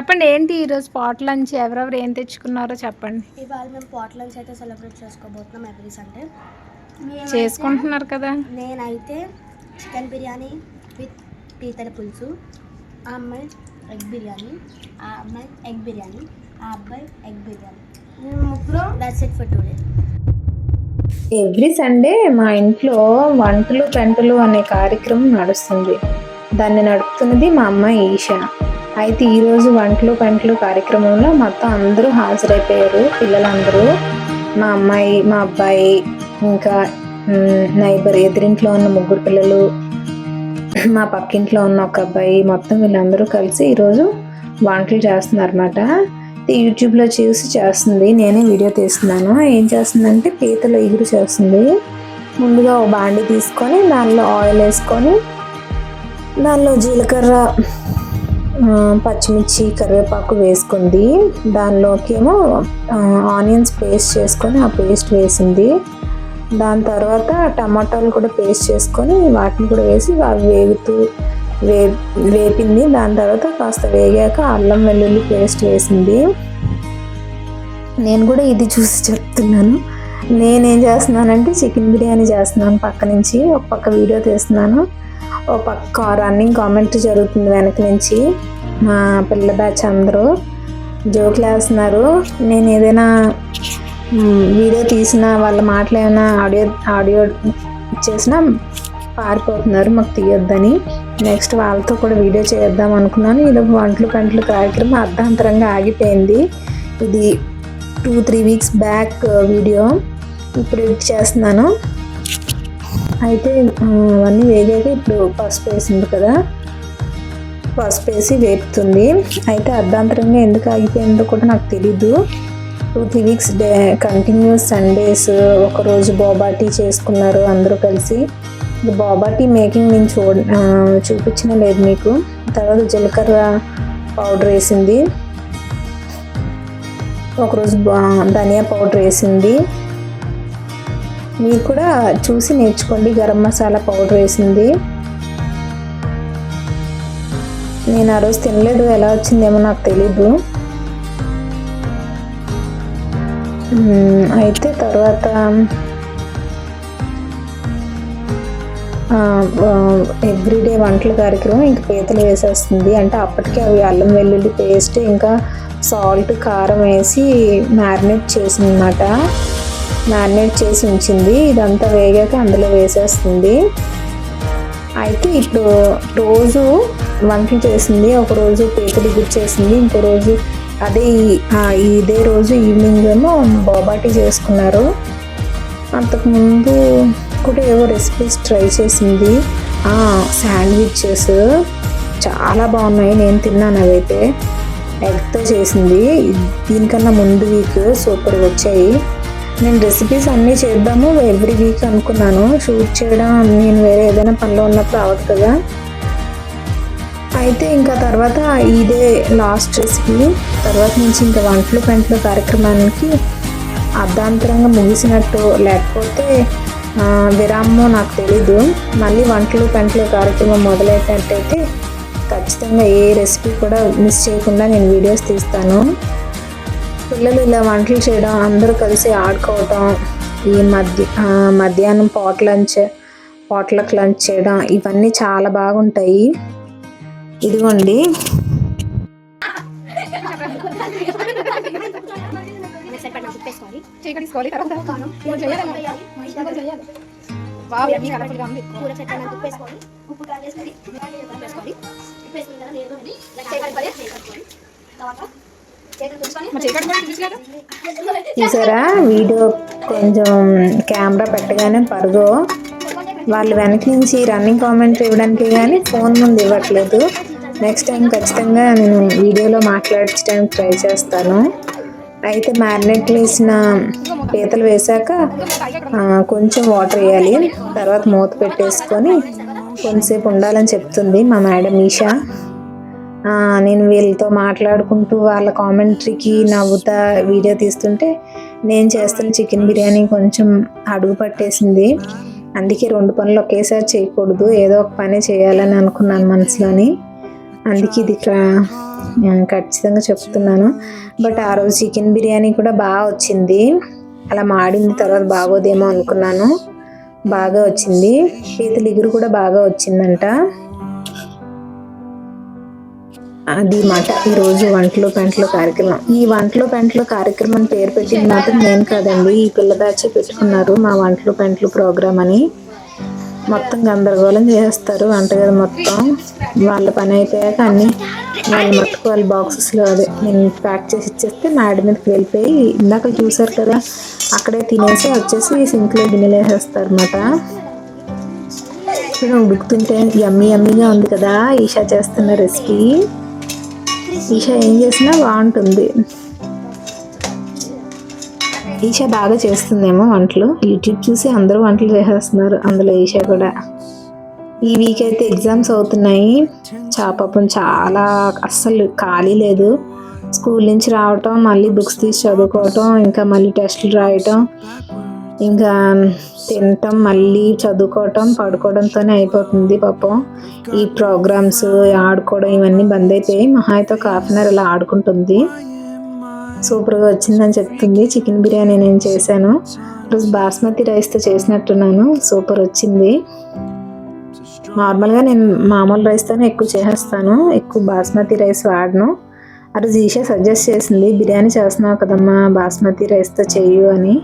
చెప్పండి ఏంటి ఈరోజు పాట్ లంచ్? ఎవరెవరు ఏం తెచ్చుకున్నారో చెప్పండి. ఇవాళ మేము పాట్ లంచ్ అయితే సెలబ్రేట్ చేసుకోబోతున్నాం ఎవ్రీ సండే చేసుకుంటున్నారు కదా. నేనైతే చికెన్ బిర్యానీ విత్ పీతల పులుసు ఆ అమ్మాయి ఎగ్ బిర్యానీ ఆ అమ్మాయి ఎగ్ బిర్యానీ ఆ అబ్బాయి ఎగ్ బిర్యానీ. ముగ్గురు that's it for today every Sunday మా ఇంట్లో వంటలు పెంటలు అనే కార్యక్రమం నడుస్తుంది. దాన్ని నడుపుతున్నది మా అమ్మాయి ఈషా అయితే ఈరోజు వంటలు పంటలు కార్యక్రమంలో మొత్తం అందరూ హాజరైపోయారు. పిల్లలందరూ మా అమ్మాయి మా అబ్బాయి ఇంకా నైబర్ ఎదురింట్లో ఉన్న ముగ్గురు పిల్లలు మా పక్కింట్లో ఉన్న ఒక అబ్బాయి మొత్తం వీళ్ళందరూ కలిసి ఈరోజు వంటలు చేస్తున్నారు అనమాట యూట్యూబ్లో చూసి చేస్తుంది నేనే వీడియో తీస్తున్నాను. ఏం చేస్తుందంటే పీతలు ఇగురు చేస్తుంది. ముందుగా ఓ బాండి తీసుకొని దానిలో ఆయిల్ వేసుకొని దానిలో జీలకర్ర పచ్చిమిర్చి కరివేపాకు వేసుకుంది. దానిలోకి ఏమో ఆనియన్స్ పేస్ట్ చేసుకొని ఆ పేస్ట్ వేసింది. దాని తర్వాత టమాటాలు కూడా పేస్ట్ చేసుకొని వాటిని కూడా వేసి అవి వేగుతూ వే వేపింది. దాని తర్వాత కాస్త వేగాక అల్లం వెల్లుల్లి పేస్ట్ వేసింది. నేను కూడా ఇది చూసి చెప్తున్నాను. నేనేం చేస్తున్నానంటే చికెన్ బిర్యానీ చేస్తున్నాను పక్క నుంచి. ఒక పక్క వీడియో తీస్తున్నాను. ఓ పక్క రన్నింగ్ కామెంట్ జరుగుతుంది వెనక నుంచి. మా పిల్ల బ్యాచ్ అందరూ జోకులు వేస్తున్నారు. నేను ఏదైనా వీడియో తీసిన వాళ్ళ మాటలు ఏమైనా ఆడియో ఆడియో చేసినా పారిపోతున్నారు మాకు తీయొద్దని. నెక్స్ట్ వాళ్ళతో కూడా వీడియో చేద్దాం అనుకున్నాను. ఇది వంటలు పంటలు కార్యక్రమం అర్ధాంతరంగా ఆగిపోయింది. ఇది two three weeks back video ఇప్పుడు ఎడిట్ చేస్తున్నాను. అయితే అవన్నీ వేగాక ఇప్పుడు పసుపు వేసింది కదా. పసుపు వేసి వేపుతుంది. అయితే అర్ధాంతరంగా ఎందుకు ఆగిపోయిందో కూడా నాకు తెలీదు. Two three weeks day continuous Sundays ఒకరోజు బోబాటీ చేసుకున్నారు అందరూ కలిసి. బాబాటీ బోబాటీ మేకింగ్ నేను చూ చూపించిన లేదు మీకు. తర్వాత జీలకర్ర పౌడర్ వేసింది. ఒకరోజు బా- ధనియా పౌడర్ వేసింది. మీరు కూడా చూసి నేర్చుకోండి. గరం మసాలా పౌడర్ వేసింది. నేను ఆ రోజు తినలేదు. ఎలా వచ్చిందేమో నాకు తెలీదు. అయితే తర్వాత ఎవ్రీడే వంటల కార్యక్రమం ఇంకా పీతలు వేసేస్తుంది. అంటే అప్పటికే అవి అల్లం వెల్లుల్లి పేస్ట్ ఇంకా సాల్ట్ కారం వేసి మ్యారినేట్ చేసింది అనమాట మ్యారినేట్ చేసి ఉంచింది. ఇదంతా వేగాక అందులో వేసేస్తుంది. అయితే ఇప్పుడు రోజు వంటలు చేసింది ఒక రోజు పీతలు గుర్తు చేసింది ఇంకో రోజు అదే ఇదే రోజు ఈవినింగ్ ఏమో బోబాటి చేసుకున్నారు. అంతకుముందు కూడా ఏవో రెసిపీస్ ట్రై చేసింది. శాండ్విచెస్ చాలా బాగున్నాయి నేను తిన్నాను అవైతే. ఎగ్తో చేసింది. దీనికన్నా ముందు వీక్ సూపర్ వచ్చాయి. నేను రెసిపీస్ అన్నీ చేద్దాము. ఎవ్రీ వీక్ అనుకున్నాను. షూట్ చేయడం నేను వేరే ఏదైనా పనిలో ఉన్నప్పుడు అవ్వదు కదా. అయితే ఇంకా తర్వాత ఇదే లాస్ట్ రెసిపీ తర్వాత నుంచి ఇంకా వంటలు పెంటలు కార్యక్రమానికి అర్ధాంతరంగా ముగిసినట్టు. లేకపోతే విరామం నాకు తెలీదు. మళ్ళీ వంటలు పెంటలు కార్యక్రమం మొదలైనట్టయితే ఖచ్చితంగా ఏ రెసిపీ కూడా మిస్ చేయకుండా నేను వీడియోస్ తీస్తాను. పిల్లలు ఇలా వంటలు చేయడం అందరూ కలిసి ఆడుకోవటం ఈ మధ్య మధ్యాహ్నం పాట్ లంచ్ పాట్లకు లంచ్ చేయడం ఇవన్నీ చాలా బాగుంటాయి ఇదిగోండి తర్వాత ఉప్పు చూసారా? వీడియో కొంచెం కెమెరా పెట్టగానే పరుగు. వాళ్ళు వెనక నుంచి రన్నింగ్ కామెంట్ ఇవ్వడానికి కానీ ఫోన్ ముందు ఇవ్వట్లేదు. నెక్స్ట్ టైం ఖచ్చితంగా నేను వీడియోలో మాట్లాడించడానికి ట్రై చేస్తాను. అయితే మ్యారినేట్లు వేసిన పీతలు వేసాక కొంచెం వాటర్ వేయాలి. తర్వాత మూత పెట్టేసుకొని కొంతసేపు ఉండాలని చెప్తుంది మా మేడం ఈషా నేను వీళ్ళతో మాట్లాడుకుంటూ వాళ్ళ కామెంటరీకి నవ్వుతా వీడియో తీస్తుంటే నేను చేస్తున్న చికెన్ బిర్యానీ కొంచెం అడుగు పట్టేసింది. అందుకే రెండు పనులు ఒకేసారి చేయకూడదు. ఏదో ఒక పని చేయాలని అనుకున్నాను మనసులోని. అందుకే ఇది ఖచ్చితంగా చెప్తున్నాను. బట్ ఆ రోజు చికెన్ బిర్యానీ కూడా బాగా వచ్చింది. అలా మాడిన తర్వాత బాగోదేమో అనుకున్నాను. బాగా వచ్చింది. పీతలు ఇగురు కూడా బాగా వచ్చిందంట. అది మాట. ఈరోజు వంటలు పెంటలు కార్యక్రమం. ఈ వంటలు పెంటలు కార్యక్రమం పేరు పెట్టింది మాత్రం నేను కాదండి. ఈ పిల్ల బ్యాచ్ పెట్టుకున్నారు మా వంటలు పెంటలు ప్రోగ్రామ్ అని. మొత్తం గందరగోళం చేసేస్తారు వంటగది మొత్తం. వాళ్ళ పని అయిపోయాక అన్ని వాళ్ళు మట్టుకు వాళ్ళ బాక్సెస్లో అదే. నేను ప్యాక్ చేసి ఇచ్చేస్తే మేడ మీదకి వెళ్ళిపోయి ఇందాక చూసారు కదా అక్కడే తినేసి వచ్చేసి సింక్లో గిన్నెలు వేసేస్తారు అనమాట ఉడుకుతుంటే యమ్మీ యమ్మీగా ఉంది కదా ఈషా చేస్తున్న రెసిపీ. ఈషా ఏం చేసినా బాగుంటుంది. ఈషా బాగా చేస్తుందేమో వంటలు. యూట్యూబ్ చూసి అందరూ వంటలు చేసేస్తున్నారు. అందులో ఈషా కూడా. ఈ వీక్ అయితే ఎగ్జామ్స్ అవుతున్నాయి. చాపం చాలా అస్సలు ఖాళీ లేదు. స్కూల్ నుంచి రావటం మళ్ళీ బుక్స్ తీసి చదువుకోవటం ఇంకా మళ్ళీ టెస్టులు రాయటం ఇంకా తినటం మళ్ళీ చదువుకోవటం పడుకోవడంతోనే అయిపోతుంది పాపం. ఈ ప్రోగ్రామ్స్ ఆడుకోవడం ఇవన్నీ బంద్ అయిపోయి మహా అయితే ఒక హాఫ్ అన్ అవర్ ఇలా ఆడుకుంటుంది. సూపర్గా వచ్చిందని చెప్తుంది. చికెన్ బిర్యానీ నేను చేశాను. ఈరోజు బాస్మతి రైస్తో చేసినట్టున్నాను. సూపర్ వచ్చింది. నార్మల్గా నేను మామూలు రైస్తోనే ఎక్కువ చేసేస్తాను. ఎక్కువ బాస్మతి రైస్ వాడను. అటు జీషా సజెస్ట్ చేసింది బిర్యానీ చేస్తున్నావు కదమ్మా బాస్మతి రైస్తో చేయు అని.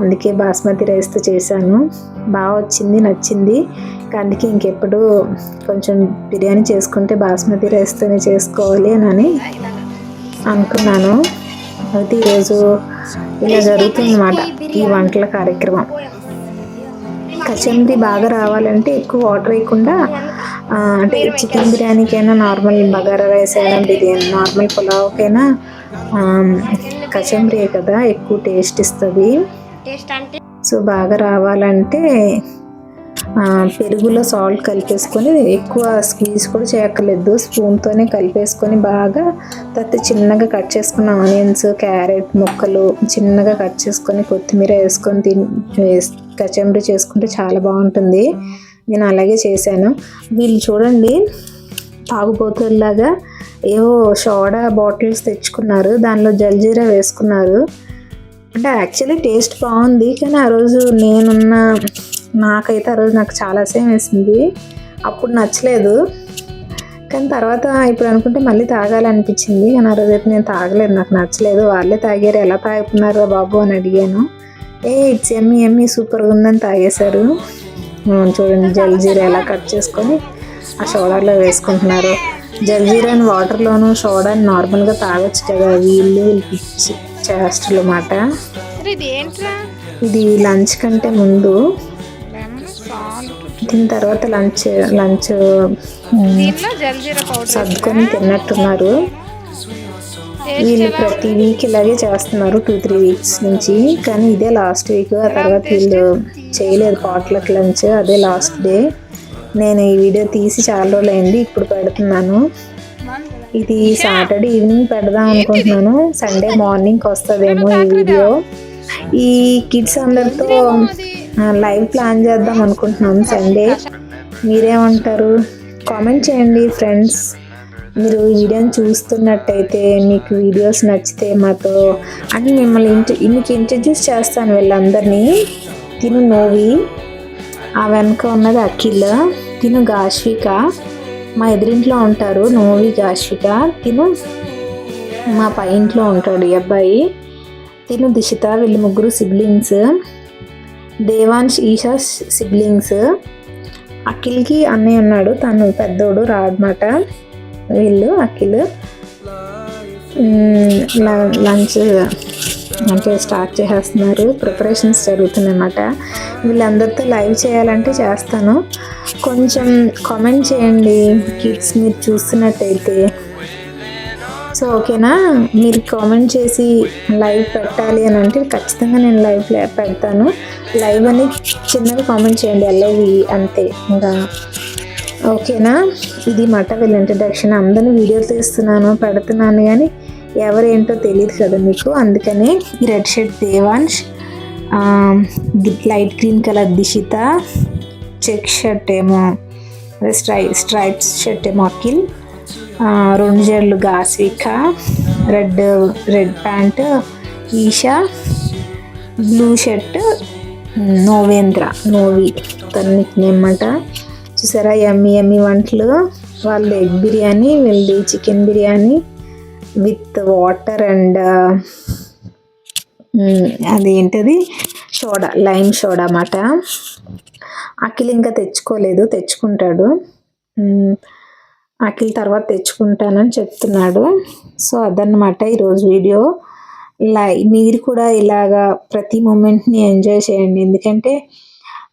అందుకే బాస్మతి రైస్తో చేశాను. బాగా వచ్చింది నచ్చింది. ఇంకా అందుకే ఇంకెప్పుడు కొంచెం బిర్యానీ చేసుకుంటే బాస్మతి రైస్తోనే చేసుకోవాలి అని అనుకున్నాను. అయితే ఈరోజు ఇలా జరుగుతుందన్నమాట ఈ వంటల కార్యక్రమం. కచంబరి బాగా రావాలంటే ఎక్కువ వాటర్ వేయకుండా అంటే చికెన్ బిర్యానీకైనా నార్మల్ బగారా రైస్ అయినా బిర్యానీ నార్మల్ పులావ్కైనా కచంబరి కదా ఎక్కువ టేస్ట్ ఇస్తుంది. సో బాగా రావాలంటే పెరుగులో సాల్ట్ కలిపేసుకొని ఎక్కువ స్క్వీజ్ కూడా చేయక్కర్లేదు. స్పూన్తోనే కలిపేసుకొని బాగా తర్వాత చిన్నగా కట్ చేసుకున్న ఆనియన్స్ క్యారెట్ ముక్కలు చిన్నగా కట్ చేసుకొని కొత్తిమీర వేసుకొని తిని కచంబరి చేసుకుంటే చాలా బాగుంటుంది. నేను అలాగే చేశాను. వీళ్ళు చూడండి తాగుబోతుల్లాగా ఏవో సోడా బాటిల్స్ తెచ్చుకున్నారు దానిలో జల్జీరా వేసుకున్నారు. అంటే యాక్చువల్లీ టేస్ట్ బాగుంది కానీ ఆ రోజు నేనున్న నాకైతే ఆ రోజు నాకు చాలా సేమ్ వేసింది. అప్పుడు నచ్చలేదు. కానీ తర్వాత ఇప్పుడు అనుకుంటే మళ్ళీ తాగాలనిపించింది కానీ ఆ రోజు అయితే నేను తాగలేదు నాకు నచ్చలేదు. వాళ్ళే తాగారు ఎలా తాగుతున్నారో బాబు అని అడిగాను. ఏ ఇట్స్ ఎమ్మి ఎమ్మి సూపర్గా ఉందని తాగేశారు. చూడండి జల్జీరా ఎలా కట్ చేసుకొని ఆ సోడాలో వేసుకుంటున్నారు. జల్జీరాని వాటర్లోను సోడాని నార్మల్గా తాగొచ్చు కదా వీళ్ళు వీళ్ళు పిచ్చి చేష్టలు అన్నమాట. ఇది లంచ్ కంటే ముందు దీని తర్వాత లంచ్ లంచ్ జల్జీరా సర్దుకొని తిన్నట్టున్నారు. వీళ్ళు ప్రతి వీక్ ఇలాగే చేస్తున్నారు టూ త్రీ వీక్స్ నుంచి. కానీ ఇదే లాస్ట్ వీక్ ఆ తర్వాత వీళ్ళు చేయలేదు పాట్లక్ లంచ్ అదే లాస్ట్ డే నేను ఈ వీడియో తీసి చాలా రోజులు అయింది. ఇప్పుడు పెడుతున్నాను. ఇది సాటర్డే ఈవినింగ్ పెడదాం అనుకుంటున్నాను. సండే మార్నింగ్కి వస్తుందేమో ఈ వీడియో ఈ కిడ్స్ అందరితో లైవ్ ప్లాన్ చేద్దాం అనుకుంటున్నాను సండే మీరేమంటారు? కామెంట్ చేయండి ఫ్రెండ్స్ మీరు ఈ వీడియోని చూస్తున్నట్టయితే మీకు వీడియోస్ నచ్చితే మాతో అని మిమ్మల్ని ఇంటి మీకు ఇంట్రడ్యూస్ చేస్తాను వీళ్ళందరినీ. తిను నోవి. ఆ వెనక ఉన్నది అఖిల్. తిను గాశ్విక. మా ఎదురింట్లో ఉంటారు నోవి గాశ్విక. తిను మా పై ఇంట్లో ఉంటాడు ఈ అబ్బాయి. తిను దిశిత వీళ్ళు ముగ్గురు సిబ్లింగ్స్. దేవాన్ష్ ఈషా సిబ్లింగ్స్. అఖిల్కి అన్నయ్య ఉన్నాడు తను పెద్దోడు రాడమాట వీళ్ళు అఖిల్. ల- లంచ్ అంటే స్టార్ట్ చేసేస్తున్నారు. ప్రిపరేషన్స్ జరుగుతున్నాయి అన్నమాట వీళ్ళందరితో లైవ్ చేయాలంటే చేస్తాను. కొంచెం కామెంట్ చేయండి కిడ్స్ మీరు చూస్తున్నట్టయితే. సో ఓకేనా? మీరు కామెంట్ చేసి లైవ్ పెట్టాలి అని అంటే ఖచ్చితంగా నేను లైవ్ పెడతాను. లైవ్ అని చిన్నగా కామెంట్ చేయండి. ఎల్ఐవి అంతే. ఇంకా ఓకేనా? ఇది మాట వీళ్ళ ఇంట్రడక్షన్. అందరిని వీడియో తీస్తున్నాను పెడుతున్నాను కానీ ఎవరేంటో తెలియదు కదా మీకు. అందుకనే ఈ red shirt Devansh light green colour Dishita check shirt ఏమో స్ట్రై స్ట్రైప్స్ షర్ట్ ఏమో అఖిల్ రెండు జడలు Gaswika red red pant Esha blue shirt Novendra Novi తన నిక్నేమాట చూసారా ఎమ్మి ఎమ్మి వంటలు వాళ్ళు ఎగ్ బిర్యానీ వీళ్ళది chicken biryani with water and అది సోడా లైమ్ సోడా అన్నమాట. అఖిల్ ఇంకా తెచ్చుకోలేదు తెచ్చుకుంటాడు. అఖిల్ తర్వాత తెచ్చుకుంటానని చెప్తున్నాడు. సో అదన్నమాట ఈరోజు వీడియో. లై మీరు కూడా ఇలాగా ప్రతి మూమెంట్ని ఎంజాయ్ చేయండి. ఎందుకంటే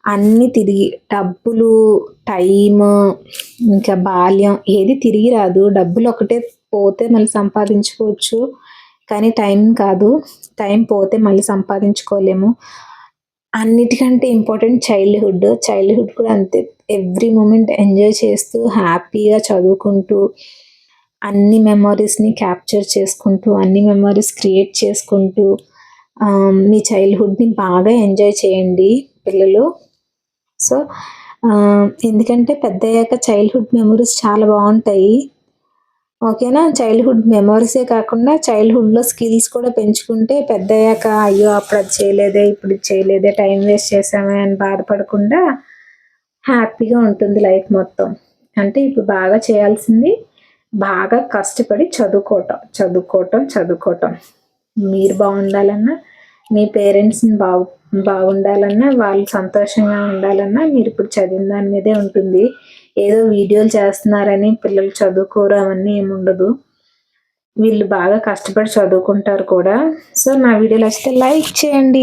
అన్నీ తిరిగి డబ్బులు టైం ఇంకా బాల్యం ఏది తిరిగి రాదు. డబ్బులు ఒకటే పోతే మళ్ళీ సంపాదించుకోవచ్చు. కానీ టైం కాదు. టైం పోతే మళ్ళీ సంపాదించుకోలేము. అన్నిటికంటే ఇంపార్టెంట్ చైల్డ్హుడ్. చైల్డ్హుడ్ కూడా అంతే. ఎవ్రీ మూమెంట్ ఎంజాయ్ చేస్తూ హ్యాపీగా చదువుకుంటూ అన్ని మెమరీస్ని క్యాప్చర్ చేసుకుంటూ అన్ని మెమరీస్ క్రియేట్ చేసుకుంటూ మీ చైల్డ్హుడ్ని బాగా ఎంజాయ్ చేయండి పిల్లలు. సో ఎందుకంటే పెద్ద అయ్యాక చైల్డ్హుడ్ మెమరీస్ చాలా బాగుంటాయి. ఓకేనా? చైల్డ్హుడ్ మెమరీసే కాకుండా చైల్డ్హుడ్లో స్కిల్స్ కూడా పెంచుకుంటే పెద్ద అయ్యాక అయ్యో అప్పుడు అది చేయలేదే ఇప్పుడు చేయలేదే టైం వేస్ట్ చేసామే అని బాధపడకుండా హ్యాపీగా ఉంటుంది లైఫ్ మొత్తం. అంటే ఇప్పుడు బాగా చేయాల్సింది బాగా కష్టపడి చదువుకోవటం చదువుకోవటం చదువుకోవటం. మీరు బాగుండాలన్నా మీ పేరెంట్స్ని బాగు బాగుండాలన్నా వాళ్ళు సంతోషంగా ఉండాలన్నా మీరు ఇప్పుడు చదివిన దాని మీదే ఉంటుంది. ఏదో వీడియోలు చేస్తున్నారని పిల్లలు చదువుకోరు అవన్నీ ఏమి ఉండదు వీళ్ళు బాగా కష్టపడి చదువుకుంటారు కూడా. సో నా వీడియోలు వస్తే లైక్ చేయండి.